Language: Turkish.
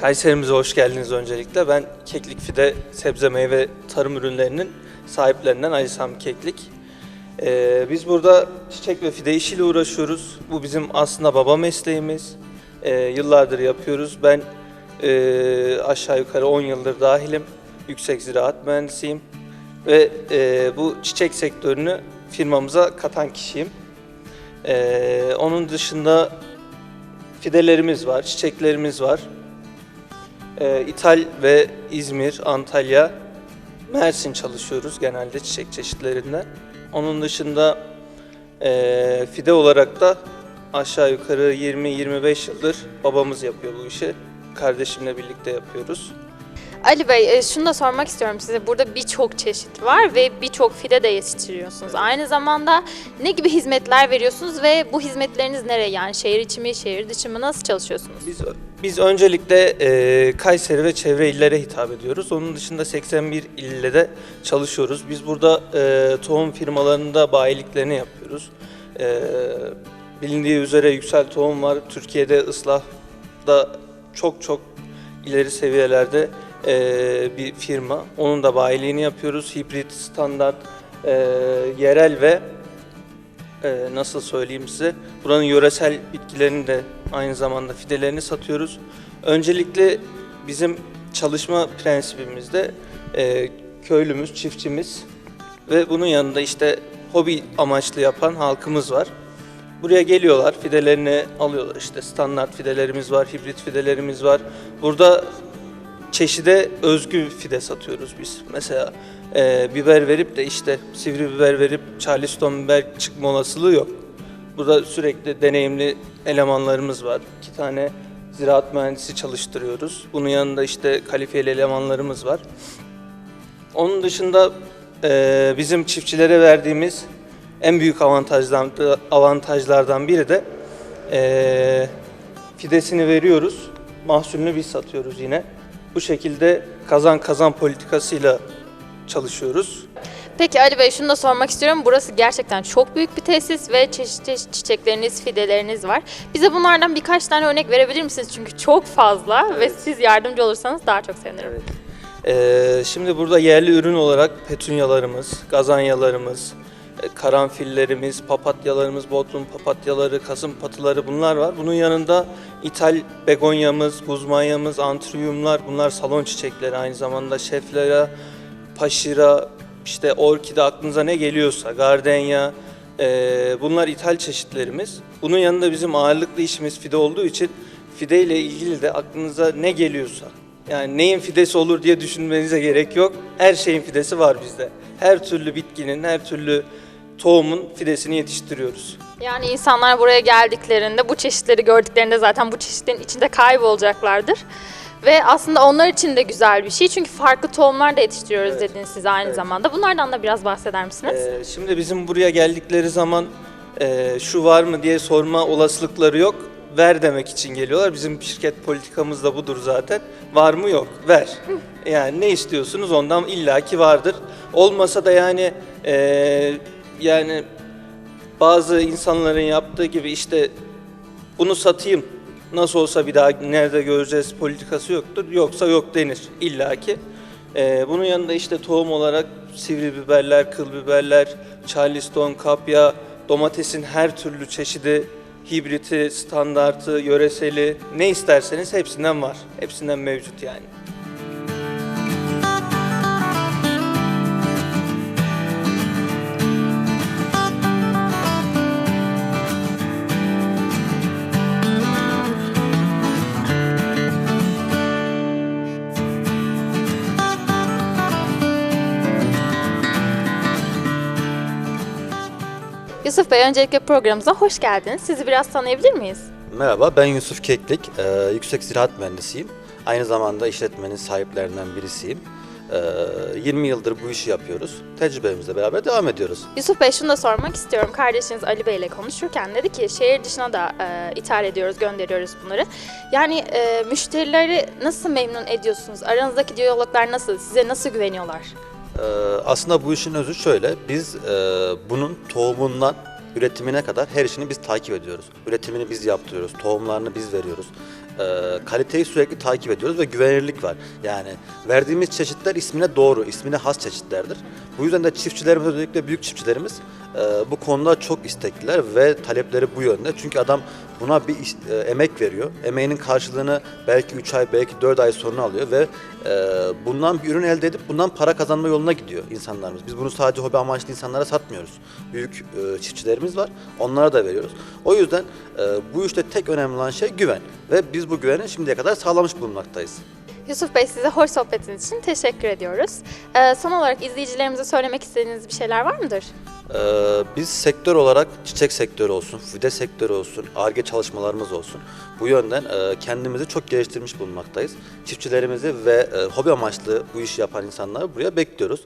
Kayserimize hoş geldiniz öncelikle. Ben Keklik Fide sebze meyve tarım ürünlerinin sahiplerinden Ali Keklik. Ee, biz burada çiçek ve fide işiyle uğraşıyoruz. Bu bizim aslında baba mesleğimiz. Ee, yıllardır yapıyoruz. Ben e, aşağı yukarı 10 yıldır dahilim. Yüksek ziraat mühendisiyim. Ve e, bu çiçek sektörünü firmamıza katan kişiyim. Ee, onun dışında fidelerimiz var, çiçeklerimiz var. Ee, İthal ve İzmir, Antalya, Mersin çalışıyoruz genelde çiçek çeşitlerinden. Onun dışında e, fide olarak da aşağı yukarı 20-25 yıldır babamız yapıyor bu işi. Kardeşimle birlikte yapıyoruz. Ali Bey, e, şunu da sormak istiyorum size. Burada birçok çeşit var ve birçok fide de yetiştiriyorsunuz. Aynı zamanda ne gibi hizmetler veriyorsunuz ve bu hizmetleriniz nereye? Yani şehir içi mi, şehir dışı mı? Nasıl çalışıyorsunuz? Biz biz öncelikle e, Kayseri ve çevre illere hitap ediyoruz. Onun dışında 81 ilde de çalışıyoruz. Biz burada e, tohum firmalarında bayiliklerini yapıyoruz. E, bilindiği üzere Yüksel Tohum var. Türkiye'de ıslahda çok çok ileri seviyelerde e, bir firma. Onun da bayiliğini yapıyoruz. Hibrit, standart, e, yerel ve ee, nasıl söyleyeyim size buranın yöresel bitkilerini de aynı zamanda fidelerini satıyoruz. Öncelikle bizim çalışma prensibimizde e, köylümüz, çiftçimiz ve bunun yanında işte hobi amaçlı yapan halkımız var. Buraya geliyorlar, fidelerini alıyorlar. İşte standart fidelerimiz var, hibrit fidelerimiz var. Burada çeşide özgü fide satıyoruz biz. Mesela e, biber verip de işte sivri biber verip Charleston biber çıkma olasılığı yok. Burada sürekli deneyimli elemanlarımız var. İki tane ziraat mühendisi çalıştırıyoruz. Bunun yanında işte kalifiyeli elemanlarımız var. Onun dışında e, bizim çiftçilere verdiğimiz en büyük avantajdan, avantajlardan biri de e, fidesini veriyoruz. Mahsulünü biz satıyoruz yine. Bu şekilde kazan kazan politikasıyla çalışıyoruz. Peki Ali Bey şunu da sormak istiyorum. Burası gerçekten çok büyük bir tesis ve çeşitli çeşit çiçekleriniz, fideleriniz var. Bize bunlardan birkaç tane örnek verebilir misiniz? Çünkü çok fazla ve siz yardımcı olursanız daha çok sevinirim. Evet. Ee, şimdi burada yerli ürün olarak petunyalarımız, gazanyalarımız, karanfillerimiz, papatyalarımız, bodrum papatyaları, kasım patıları bunlar var. Bunun yanında ithal begonyamız, guzmanyamız, antriyumlar bunlar salon çiçekleri aynı zamanda şeflera, paşira, işte orkide aklınıza ne geliyorsa, gardenya e, bunlar ithal çeşitlerimiz. Bunun yanında bizim ağırlıklı işimiz fide olduğu için fide ile ilgili de aklınıza ne geliyorsa yani neyin fidesi olur diye düşünmenize gerek yok. Her şeyin fidesi var bizde. Her türlü bitkinin, her türlü tohumun fidesini yetiştiriyoruz. Yani insanlar buraya geldiklerinde bu çeşitleri gördüklerinde zaten bu çeşitlerin içinde kaybolacaklardır. Ve aslında onlar için de güzel bir şey. Çünkü farklı tohumlar da yetiştiriyoruz Evet. dediniz siz aynı zamanda. Bunlardan da biraz bahseder misiniz? Ee, şimdi bizim buraya geldikleri zaman e, şu var mı diye sorma olasılıkları yok. Ver demek için geliyorlar. Bizim şirket politikamız da budur zaten. Var mı yok, ver. Yani ne istiyorsunuz ondan illaki vardır. Olmasa da yani e, yani bazı insanların yaptığı gibi işte bunu satayım nasıl olsa bir daha nerede göreceğiz politikası yoktur. Yoksa yok denir illaki. Ee, bunun yanında işte tohum olarak sivri biberler, kıl biberler, charleston, kapya, domatesin her türlü çeşidi, hibriti, standartı, yöreseli ne isterseniz hepsinden var. Hepsinden mevcut yani. Yusuf Bey öncelikle programımıza hoş geldiniz. Sizi biraz tanıyabilir miyiz? Merhaba, ben Yusuf Keklik. Ee, yüksek ziraat mühendisiyim. Aynı zamanda işletmenin sahiplerinden birisiyim. Ee, 20 yıldır bu işi yapıyoruz. Tecrübemizle beraber devam ediyoruz. Yusuf Bey şunu da sormak istiyorum. Kardeşiniz Ali Bey ile konuşurken dedi ki şehir dışına da e, ithal ediyoruz, gönderiyoruz bunları. Yani e, müşterileri nasıl memnun ediyorsunuz? Aranızdaki diyaloglar nasıl? Size nasıl güveniyorlar? Ee, aslında bu işin özü şöyle, biz e, bunun tohumundan üretimine kadar her işini biz takip ediyoruz. Üretimini biz yaptırıyoruz, tohumlarını biz veriyoruz. e, kaliteyi sürekli takip ediyoruz ve güvenilirlik var. Yani verdiğimiz çeşitler ismine doğru, ismine has çeşitlerdir. Bu yüzden de çiftçilerimiz özellikle büyük çiftçilerimiz e, bu konuda çok istekliler ve talepleri bu yönde. Çünkü adam buna bir is- e, emek veriyor. Emeğinin karşılığını belki 3 ay, belki 4 ay sonra alıyor ve e, bundan bir ürün elde edip bundan para kazanma yoluna gidiyor insanlarımız. Biz bunu sadece hobi amaçlı insanlara satmıyoruz. Büyük e, çiftçilerimiz var. Onlara da veriyoruz. O yüzden e, bu işte tek önemli olan şey güven. Ve biz bu güveni şimdiye kadar sağlamış bulunmaktayız. Yusuf Bey size hoş sohbetiniz için teşekkür ediyoruz. Ee, son olarak izleyicilerimize söylemek istediğiniz bir şeyler var mıdır? Ee, biz sektör olarak çiçek sektörü olsun, fide sektörü olsun, ARGE çalışmalarımız olsun. Bu yönden e, kendimizi çok geliştirmiş bulunmaktayız. Çiftçilerimizi ve e, hobi amaçlı bu işi yapan insanları buraya bekliyoruz.